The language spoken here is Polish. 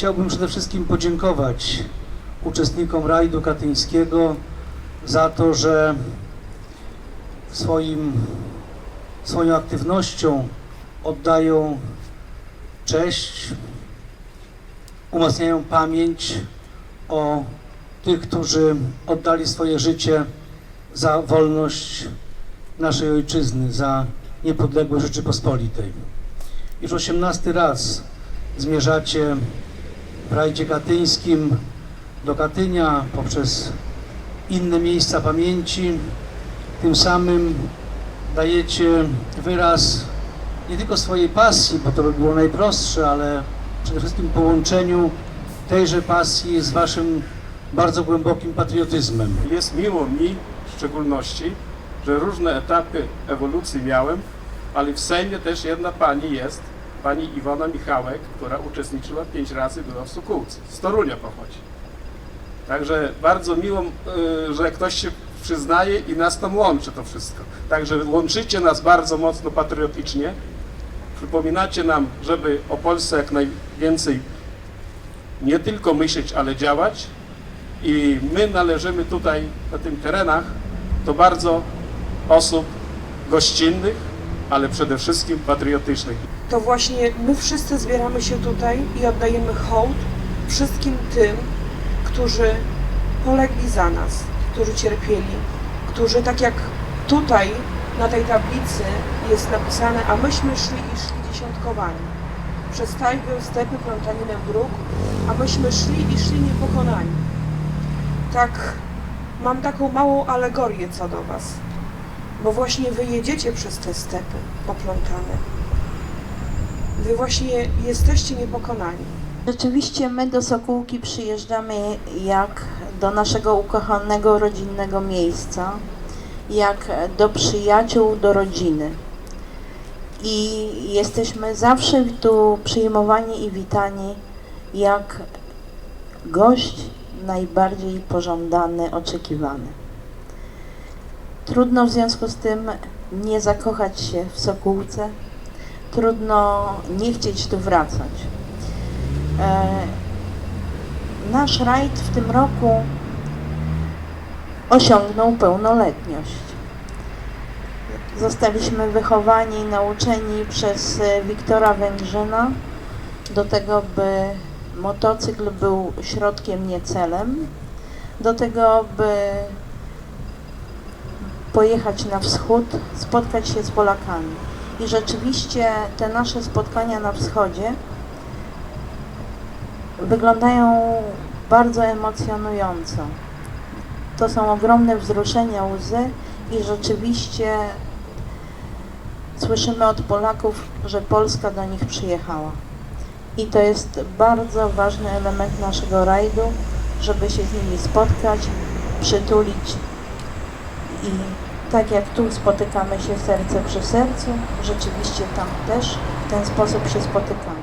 Chciałbym przede wszystkim podziękować uczestnikom rajdu katyńskiego za to, że swoim, swoją aktywnością oddają cześć, umacniają pamięć o tych, którzy oddali swoje życie za wolność naszej ojczyzny, za niepodległość Rzeczypospolitej. Już 18 raz zmierzacie rajdzie katyńskim do Katynia poprzez inne miejsca pamięci. Tym samym dajecie wyraz nie tylko swojej pasji, bo to by było najprostsze, ale przede wszystkim połączeniu tejże pasji z waszym bardzo głębokim patriotyzmem. Jest miło mi w szczególności, że różne etapy ewolucji miałem, ale w Sejmie też jedna pani jest, pani Iwona Michałek, która uczestniczyła pięć razy, była w Sokółce, z Torunia pochodzi. Także bardzo miło, y, że ktoś się przyznaje i nas tam łączy to wszystko. Także łączycie nas bardzo mocno patriotycznie. Przypominacie nam, żeby o Polsce jak najwięcej nie tylko myśleć, ale działać. I my należymy tutaj na tych terenach do bardzo osób gościnnych, ale przede wszystkim patriotycznych. To właśnie my wszyscy zbieramy się tutaj i oddajemy hołd wszystkim tym, którzy polegli za nas, którzy cierpieli, którzy tak jak tutaj na tej tablicy jest napisane, a myśmy szli i szli dziesiątkowani. Przez tajgę, stepy, plątaninę dróg, a myśmy szli i szli niepokonani. Tak, mam taką małą alegorię co do Was, bo właśnie wy jedziecie przez te stepy poplątane. Wy właśnie jesteście niepokonani. Rzeczywiście my do Sokółki przyjeżdżamy jak do naszego ukochanego rodzinnego miejsca, jak do przyjaciół, do rodziny. I jesteśmy zawsze tu przyjmowani i witani jak gość najbardziej pożądany, oczekiwany. Trudno w związku z tym nie zakochać się w Sokółce, trudno nie chcieć tu wracać. E, Nasz rajd w tym roku osiągnął pełnoletność. Zostaliśmy wychowani i nauczeni przez e, Wiktora Węgrzyna do tego, by motocykl był środkiem, nie celem, do tego, by pojechać na wschód, spotkać się z Polakami. I rzeczywiście te nasze spotkania na wschodzie wyglądają bardzo emocjonująco. To są ogromne wzruszenia, łzy i rzeczywiście słyszymy od Polaków, że Polska do nich przyjechała. I to jest bardzo ważny element naszego rajdu, żeby się z nimi spotkać, przytulić i tak jak tu spotykamy się serce przy sercu, rzeczywiście tam też w ten sposób się spotykamy.